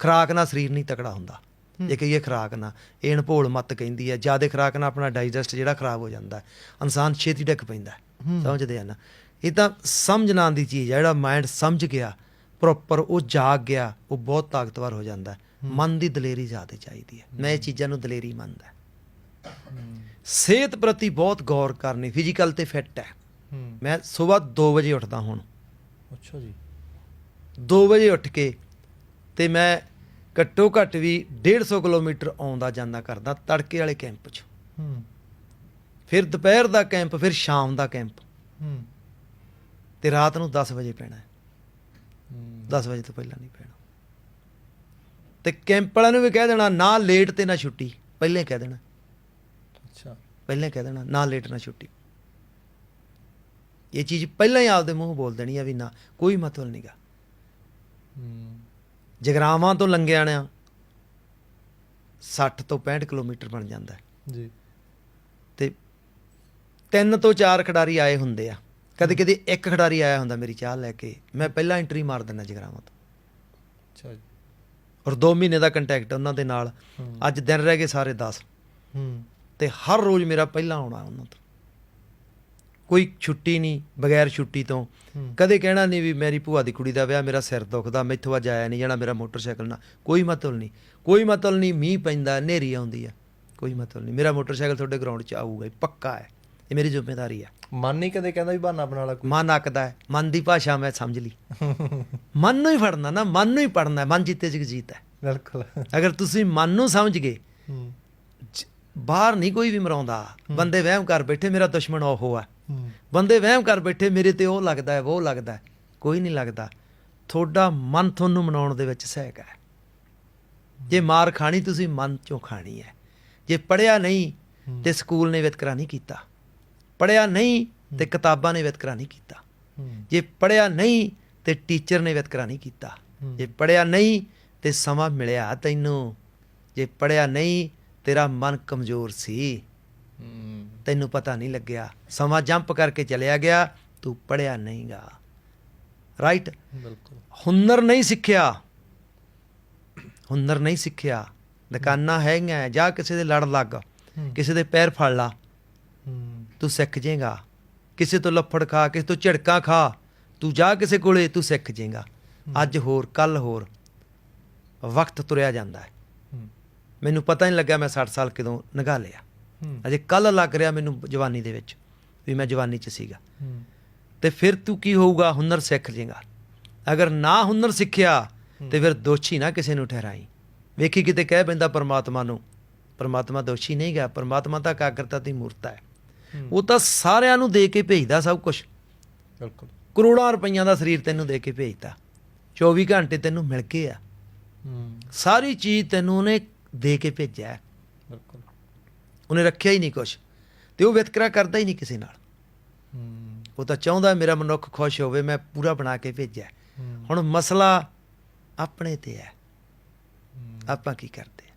ਖਰਾਕ ਨਾਲ ਸਰੀਰ ਨਹੀਂ ਤਕੜਾ ਹੁੰਦਾ। ਇਹ ਕਹੀਏ ਖਰਾਕ ਨਾਲ। ਇਹ ਅਣਭੋਲ ਮਤ ਕਹਿੰਦੀ ਹੈ। ਜ਼ਿਆਦਾ ਖਰਾਕ ਨਾਲ ਆਪਣਾ ਡਾਈਜੈਸਟ ਜਿਹੜਾ ਖਰਾਬ ਹੋ ਜਾਂਦਾ ਹੈ। ਇਨਸਾਨ ਛੇਤੀ ਡਿੱਗ ਪੈਂਦਾ। ਸਮਝਦੇ ਆ ਨਾ? ਇਹ ਤਾਂ ਸਮਝਣਾ ਦੀ ਚੀਜ਼ ਹੈ। ਜਿਹੜਾ ਮਾਈਂਡ ਸਮਝ ਗਿਆ ਪ੍ਰੋਪਰ ਉਹ ਜਾਗ ਗਿਆ ਉਹ ਬਹੁਤ ਤਾਕਤਵਰ ਹੋ ਜਾਂਦਾ ਮਨ ਦੀ ਦਲੇਰੀ ਜ਼ਿਆਦਾ ਚਾਹੀਦੀ ਹੈ। ਮੈਂ ਇਹ ਚੀਜ਼ਾਂ ਨੂੰ ਦਲੇਰੀ ਮੰਨਦਾ ਸਿਹਤ ਪ੍ਰਤੀ ਬਹੁਤ ਗੌਰ ਕਰਨੀ ਫਿਜ਼ੀਕਲ ਤੇ ਫਿੱਟ ਹੂੰ। ਮੈਂ ਸਵੇਰ 2 ਵਜੇ ਉੱਠਦਾ ਹੁਣ। ਅੱਛਾ ਜੀ। 2 ਵਜੇ ਉੱਠ ਕੇ ਤੇ ਮੈਂ ਘੱਟੋ ਘੱਟ ਵੀ 150 ਕਿਲੋਮੀਟਰ ਆਉਂਦਾ ਜਾਂਦਾ ਕਰਦਾ ਤੜਕੇ ਵਾਲੇ ਕੈਂਪ 'ਚ। ਹੂੰ। ਫਿਰ ਦੁਪਹਿਰ ਦਾ ਕੈਂਪ ਫਿਰ ਸ਼ਾਮ ਦਾ ਕੈਂਪ। ਹੂੰ। ਤੇ ਰਾਤ ਨੂੰ 10 ਵਜੇ ਪੈਣਾ ਹੈ। ਹੂੰ। 10 ਵਜੇ ਤੋਂ ਪਹਿਲਾਂ ਨਹੀਂ ਪੈਣਾ। ਤੇ ਕੈਂਪ ਵਾਲਿਆਂ ਨੂੰ ਵੀ ਕਹਿ ਦੇਣਾ ਨਾ ਲੇਟ ਤੇ ਨਾ ਛੁੱਟੀ। ਪਹਿਲੇ ਕਹਿ ਦੇਣਾ। ਅੱਛਾ। ਪਹਿਲੇ ਕਹਿ ਦੇਣਾ ਨਾ ਲੇਟ ਨਾ ਛੁੱਟੀ। ਇਹ ਚੀਜ਼ ਪਹਿਲਾਂ ਹੀ ਆਪਦੇ ਮੂੰਹ ਬੋਲ ਦੇਣੀ ਆ ਵੀ ਨਾ ਕੋਈ ਮਤਲਬ ਨਹੀਂਗਾ ਹੂੰ। ਜਗਰਾਵਾਂ ਤੋਂ ਲੰਘਿਆ ਆ 60 ਤੋਂ 65 ਕਿਲੋਮੀਟਰ ਬਣ ਜਾਂਦਾ ਜੀ। ਤੇ ਤਿੰਨ ਤੋਂ ਚਾਰ ਖਿਡਾਰੀ ਆਏ ਹੁੰਦੇ ਆ। ਕਦੇ ਕਦੇ ਇੱਕ ਖਿਡਾਰੀ ਆਇਆ ਹੁੰਦਾ ਮੇਰੀ ਚਾਹ ਲੈ ਕੇ ਮੈਂ ਪਹਿਲਾਂ ਐਂਟਰੀ ਮਾਰ ਦਿੰਦਾ ਜਗਰਾਵਾਂ ਤੋਂ। ਅੱਛਾ ਜੀ। ਔਰ 2 ਮਹੀਨੇ ਦਾ ਕੰਟੈਕਟ ਉਹਨਾਂ ਦੇ ਨਾਲ। ਅੱਜ ਦਿਨ ਰਹਿ ਗਏ ਸਾਰੇ 10 ਹੂੰ। ਤੇ ਹਰ ਰੋਜ਼ ਮੇਰਾ ਪਹਿਲਾਂ ਆਉਣਾ ਉਹਨਾਂ ਤੋਂ। ਕੋਈ ਛੁੱਟੀ ਨਹੀਂ ਬਗੈਰ ਛੁੱਟੀ ਤੋਂ। ਕਦੇ ਕਹਿਣਾ ਨਹੀਂ ਵੀ ਮੇਰੀ ਭੂਆ ਦੀ ਕੁੜੀ ਦਾ ਵਿਆਹ ਮੇਰਾ ਸਿਰ ਦੁਖਦਾ ਮੈਥੋਂ ਅੱਜ ਆਇਆ ਨਹੀਂ ਜਾਣਾ ਮੇਰਾ ਮੋਟਰਸਾਈਕਲ ਨਾ। ਕੋਈ ਮਤਲਬ ਨਹੀਂ। ਕੋਈ ਮਤਲਬ ਨਹੀਂ ਮੀਂਹ ਪੈਂਦਾ ਹਨੇਰੀ ਆਉਂਦੀ ਆ। ਕੋਈ ਮਤਲਬ ਨਹੀਂ। ਮੇਰਾ ਮੋਟਰਸਾਈਕਲ ਤੁਹਾਡੇ ਗਰਾਊਂਡ 'ਚ ਆਊਗਾ ਪੱਕਾ ਹੈ। ਇਹ ਮੇਰੀ ਜ਼ਿੰਮੇਵਾਰੀ ਆ। ਮਨ ਨਹੀਂ ਕਦੇ ਕਹਿੰਦਾ ਵੀ ਬਹਾਨਾ ਬਣਾ ਲਾ ਕੋਈ? ਮਨ ਅੱਕਦਾ ਹੈ ਮਨ ਦੀ ਭਾਸ਼ਾ ਮੈਂ ਸਮਝ ਲਈ। ਮਨ ਨੂੰ ਹੀ ਫੜਨਾ ਨਾ ਮਨ ਨੂੰ ਹੀ ਪੜਨਾ ਮਨ ਜਿੱਤੇ ਜਗ ਜੀਤ ਹੈ। ਬਿਲਕੁਲ। ਅਗਰ ਤੁਸੀਂ ਮਨ ਨੂੰ ਸਮਝ ਗਏ ਬਾਹਰ ਨਹੀਂ ਕੋਈ ਵੀ ਮਰਾਉਂਦਾ ਬੰਦੇ ਵਹਿਮ ਕਰ ਬੈਠੇ ਮੇਰਾ ਦੁਸ਼ਮਣ ਉਹ ਆ। ਬੰਦੇ ਵਹਿਮ ਕਰ ਬੈਠੇ ਮੇਰੇ ਤੇ ਉਹ ਲੱਗਦਾ ਹੈ ਉਹ ਲੱਗਦਾ ਹੈ। ਕੋਈ ਨਹੀਂ ਲੱਗਦਾ। ਤੁਹਾਡਾ ਮਨ ਤੁਹਾਨੂੰ ਮਨਾਉਣ ਦੇ ਵਿੱਚ ਸਹਾਇਕ ਹੈ। ਜੇ ਮਾਰ ਖਾਣੀ ਤੁਸੀਂ ਮਨ ਚੋਂ ਖਾਣੀ ਹੈ। ਜੇ ਪੜਿਆ ਨਹੀਂ ਤੇ ਸਕੂਲ ਨੇ ਵਿਤਕਰਾ ਨਹੀਂ ਕੀਤਾ। ਪੜਿਆ ਨਹੀਂ ਤੇ ਕਿਤਾਬਾਂ ਨੇ ਵਿਤਕਰਾ ਨਹੀਂ ਕੀਤਾ। ਜੇ ਪੜਿਆ ਨਹੀਂ ਤੇ ਟੀਚਰ ਨੇ ਵਿਤਕਰਾ ਨਹੀਂ ਕੀਤਾ। ਜੇ ਪੜਿਆ ਨਹੀਂ ਤੇ ਸਮਾਂ ਮਿਲਿਆ ਤੈਨੂੰ। ਜੇ ਪੜਿਆ ਨਹੀਂ ਤੇਰਾ ਮਨ ਕਮਜ਼ੋਰ ਸੀ। ਤੈਨੂੰ ਪਤਾ ਨਹੀਂ ਲੱਗਿਆ। ਸਮਾਂ ਜੰਪ ਕਰਕੇ ਚਲਿਆ ਗਿਆ ਤੂੰ ਪੜਿਆ ਨਹੀਂਗਾ। ਰਾਈਟ ਬਿਲਕੁਲ। ਹੁਨਰ ਨਹੀਂ ਸਿੱਖਿਆ। ਹੁਨਰ ਨਹੀਂ ਸਿੱਖਿਆ। ਦੁਕਾਨਾਂ ਹੈਗੀਆਂ ਜਾ ਕਿਸੇ ਦੇ ਲੜ ਲੱਗ। ਕਿਸੇ ਦੇ ਪੈਰ ਫੜ ਲਾ। ਤੂੰ ਸਿੱਖ ਜਾਏਗਾ। ਕਿਸੇ ਤੋਂ ਲੱਫੜ ਖਾ ਕਿਸੇ ਤੋਂ ਝੜਕਾਂ ਖਾ ਤੂੰ ਜਾ ਕਿਸੇ ਕੋਲੇ ਤੂੰ ਸਿੱਖ ਜਾਏਗਾ। ਅੱਜ ਹੋਰ ਕੱਲ ਹੋਰ। ਵਕਤ ਤੁਰਿਆ ਜਾਂਦਾ ਹੈ। ਮੈਨੂੰ ਪਤਾ ਨਹੀਂ ਲੱਗਾ ਮੈਂ 60 ਸਾਲ ਕਦੋਂ ਨਗਾ ਲਿਆ। ਅਜੇ ਕੱਲ ਲੱਗ ਰਿਹਾ ਮੈਨੂੰ ਜਵਾਨੀ ਦੇ ਵਿੱਚ ਵੀ ਮੈਂ ਜਵਾਨੀ 'ਚ ਸੀਗਾ। ਤੇ ਫਿਰ ਤੂੰ ਕੀ ਹੋਊਗਾ? ਹੁਨਰ ਸਿੱਖ ਲੇਗਾ ਅਗਰ ਨਾ ਹੁਨਰ ਸਿੱਖਿਆ ਤੇ ਫਿਰ ਦੋਸ਼ੀ ਨਾ ਕਿਸੇ ਨੂੰ ਠਹਿਰਾਈ। ਵੇਖੀ ਕਿਤੇ ਕਹਿ ਪੈਂਦਾ ਪਰਮਾਤਮਾ ਨੂੰ ਪਰਮਾਤਮਾ ਦੋਸ਼ੀ ਨਹੀਂ ਗਾ ਪਰਮਾਤਮਾ ਤਾਂ ਕਾਗਰਤਾ ਦੀ ਮੂਰਤ ਹੈ। ਉਹ ਤਾਂ ਸਾਰਿਆਂ ਨੂੰ ਦੇ ਕੇ ਭੇਜਦਾ ਸਭ ਕੁਝ ਬਿਲਕੁਲ। ਕਰੋੜਾਂ ਰੁਪਈਆਂ ਦਾ ਸਰੀਰ ਤੈਨੂੰ ਦੇ ਕੇ ਭੇਜਦਾ 24 ਘੰਟੇ ਤੈਨੂੰ ਮਿਲ ਗਏ ਆ। ਸਾਰੀ ਚੀਜ਼ ਤੈਨੂੰ ਉਹਨੇ ਦੇ ਕੇ ਭੇਜਿਆ। ਬਿਲਕੁਲ। ਉਹਨੇ ਰੱਖਿਆ ਹੀ ਨਹੀਂ ਕੁਝ ਤੇ ਉਹ ਵਿਤਕਰਾ ਕਰਦਾ ਹੀ ਨਹੀਂ ਕਿਸੇ ਨਾਲ। ਉਹ ਤਾਂ ਚਾਹੁੰਦਾ ਮੇਰਾ ਮਨੁੱਖ ਖੁਸ਼ ਹੋਵੇ ਮੈਂ ਪੂਰਾ ਬਣਾ ਕੇ ਭੇਜਿਆ। ਹੁਣ ਮਸਲਾ ਆਪਣੇ ਤੇ ਹੂੰ। ਆਪਾਂ ਕੀ ਕਰਦੇ?